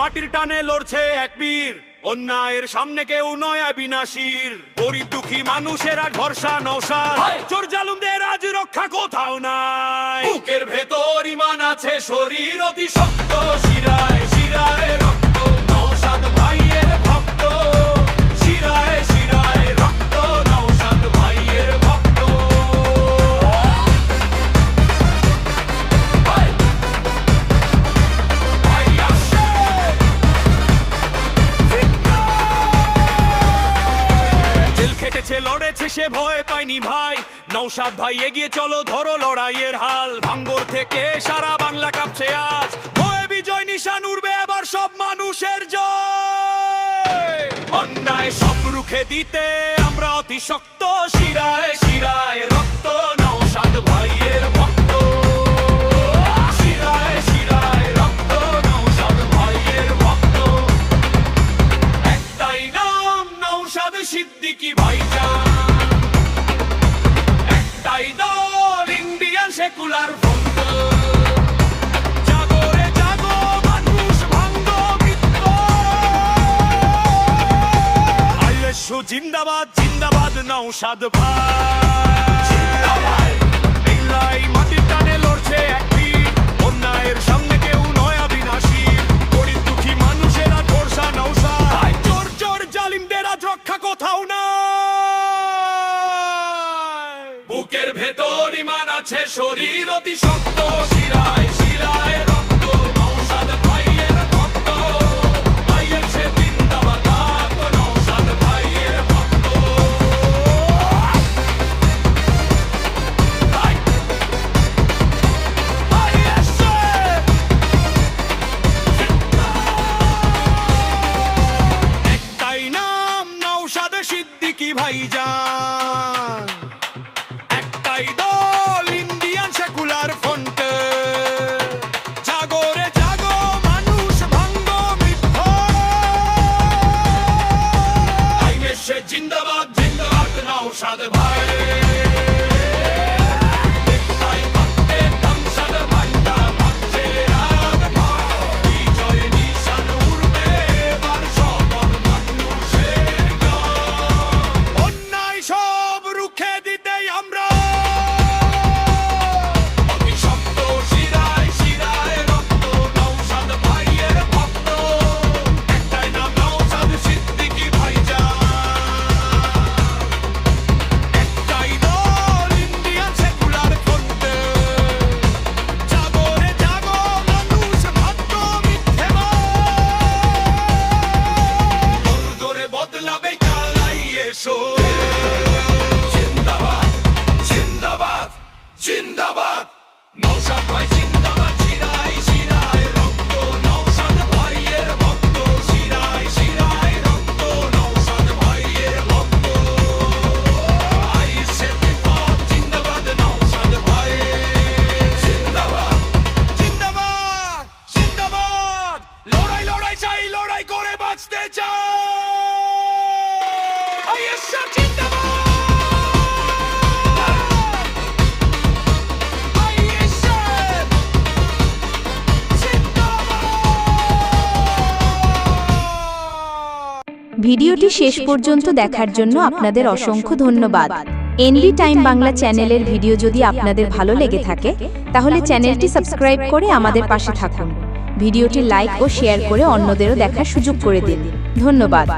মাটির টানে লড়ছে এক বীর। অন্যায়ের সামনে কেউ নয় বিনাশীর গরিব দুঃখী মানুষের আর ভরসা নৌসার। চোর জালুমদের আজ রক্ষা কোথাও নাই। বুকের ভেতর ইমান আছে শরীর অতি শক্ত শিরায় শিরায়। খেটেছে লড়েছে সে ভয় পায়নি ভাই। নৌসাদ ভাই এগিয়ে চলো, ধরো লড়াইয়ের হাল। ভাঙ্গর থেকে সারা বাংলা কাঁপছে আজ। ভয়ে বিজয় নিশান উড়বে আবার সব মানুষের জয়। অন্যায় সব রুখে দিতে আমরা অতি শক্ত সেকুলার জিন্দাবাদ জিন্দাবাদ নৌসাদ ভাই। ভেতর ইমান আছে শরীর অতি শক্ত শিরায় শিরায় নৌসাদ ভাই। এসো জিন্দাবাদ জিন্দাবাদ জিন্দাবাদ নৌসাদ ভাই ভিডিওটি শেষ পর্যন্ত দেখার জন্য আপনাদের অসংখ্য ধন্যবাদ। এনডি টাইম বাংলা চ্যানেলের ভিডিও যদি আপনাদের ভালো লেগে থাকে, তাহলে চ্যানেলটি সাবস্ক্রাইব করে আমাদের পাশে থাকুন। ভিডিওটি লাইক ও শেয়ার করে অন্যদেরও দেখার সুযোগ করে দিন। ধন্যবাদ।